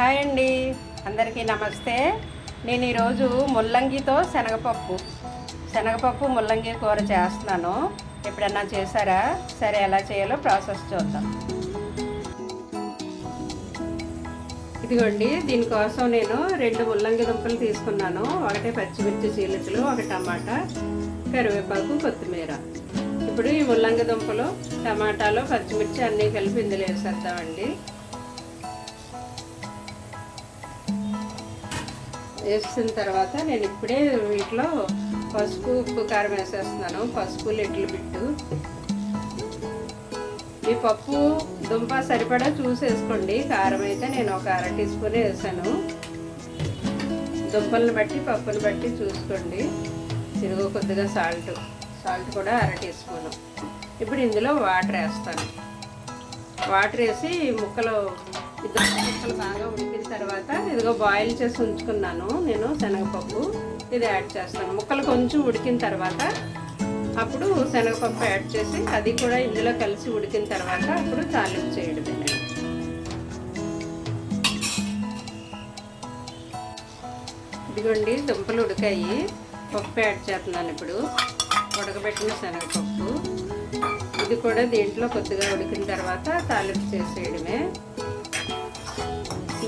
Hi అండి. అందరికీ నమస్తే. నేను ఈరోజు ముల్లంగితో శనగపప్పు శనగపప్పు ముల్లంగి కూర చేస్తున్నాను. ఎప్పుడన్నా చేశారా? సరే ఎలా చేయాలో ప్రాసెస్ చూద్దాం. ఇదిగోండి దీనికోసం నేను రెండు ముల్లంగి దుంపలు తీసుకున్నాను. ఒకటి పచ్చిమిర్చి చీలికలు ఒక టమాటా కరివేపాకు కొత్తిమీర. ఇప్పుడు ఈ ముల్లంగి దుంపలు టమాటాలు పచ్చిమిర్చి అన్నీ కలిపి ఇందులో వేసేద్దామండి. వేసిన తర్వాత నేను ఇప్పుడే వీటిలో పసుపు ఉప్పు కారం వేసేస్తున్నాను. పసుపు లిటిల్ బిట్టు. ఈ పప్పు దుంప సరిపడా చూసేసుకోండి. కారం అయితే నేను ఒక అర టీ స్పూన్ వేసాను. దుంపలను బట్టి పప్పుని బట్టి చూసుకోండి. తిరుగు కొద్దిగా సాల్ట్. సాల్ట్ కూడా అర టీ స్పూను. ఇప్పుడు ఇందులో వాటర్ వేస్తాను. వాటర్ వేసి ముక్కలు ఇద్దరు ముక్కలు బాగా ఉడికిన తర్వాత ఇదిగో బాయిల్ చేసి ఉంచుకున్నాను నేను శనగపప్పు. ఇది యాడ్ చేస్తాను ముక్కలు కొంచెం ఉడికిన తర్వాత అప్పుడు శనగపప్పు యాడ్ చేసి అది కూడా ఇందులో కలిసి ఉడికిన తర్వాత అప్పుడు తాలింపు చేయడమే. ఇదిగోండి దుంపలు ఉడికాయి. పప్పు యాడ్ చేస్తున్నాను ఇప్పుడు. ఉడకబెట్టిన శనగపప్పు. ఇది కూడా దీంట్లో కొద్దిగా ఉడికిన తర్వాత తాలింపు చేసేయడమే.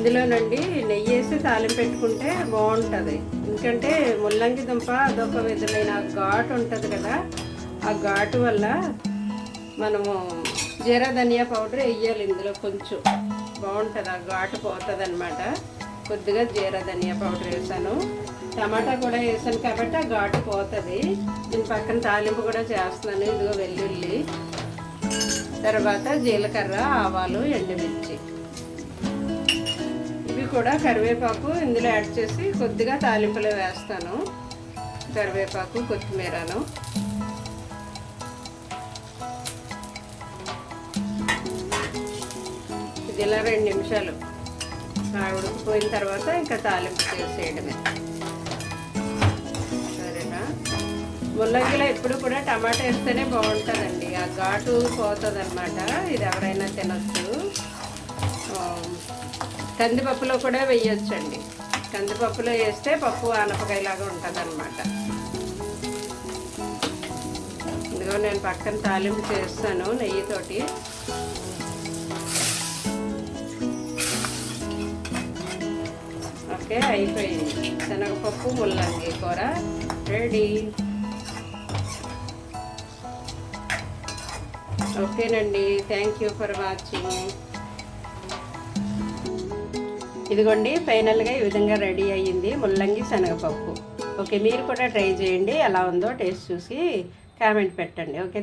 ఇందులోనండి నెయ్యి వేసి తాలింపు పెట్టుకుంటే బాగుంటుంది. ఎందుకంటే ముల్లంగి దుంప అదొక విధమైన ఘాటు ఉంటుంది కదా ఆ ఘాటు వల్ల మనము జీరా ధనియా పౌడర్ వేయాలి ఇందులో కొంచెం. బాగుంటుంది ఆ ఘాటు పోతుంది అనమాట కొద్దిగా జీరా ధనియా పౌడర్ వేసాను. టమాటా కూడా వేసాను కాబట్టి ఆ ఘాటు పోతుంది. దీని పక్కన తాలింపు కూడా చేస్తున్నాను ఇదిగో వెల్లుల్లి. తర్వాత జీలకర్ర ఆవాలు ఎండుమిర్చి. కూడా కరివేపాకు ఇందులో యాడ్ చేసి కొద్దిగా తాలింపులో వేస్తాను. కరివేపాకు కొత్తిమీరను. ఇది ఇలా రెండు నిమిషాలు ఆ ఉడికిపోయిన తర్వాత ఇంకా తాలింపు చేసేయడమే. సరేనా? ముల్లంగిలో ఎప్పుడు కూడా టమాటా వేస్తేనే బాగుంటుందండి. ఆ ఘాటు పోతుంది అనమాట ఇది ఎవరైనా తినచ్చు. కందిపప్పులో కూడా వేయొచ్చండి. కందిపప్పులో వేస్తే పప్పు ఆనపకాయలాగా ఉంటుంది అనమాట ఇదిగో నేను పక్కన తాలింపు చేస్తాను నెయ్యితోటి. ఓకే అయిపోయింది. శనగపప్పు ముల్లంగి కూర రెడీ. ఓకేనండి. Thank you for watching. ఇదిగోండి ఫైనల్గా ఈ విధంగా రెడీ అయ్యింది ముల్లంగి శనగపప్పు. ఓకే మీరు కూడా ట్రై చేయండి ఎలా ఉందో టేస్ట్ చూసి కామెంట్ పెట్టండి. ఓకే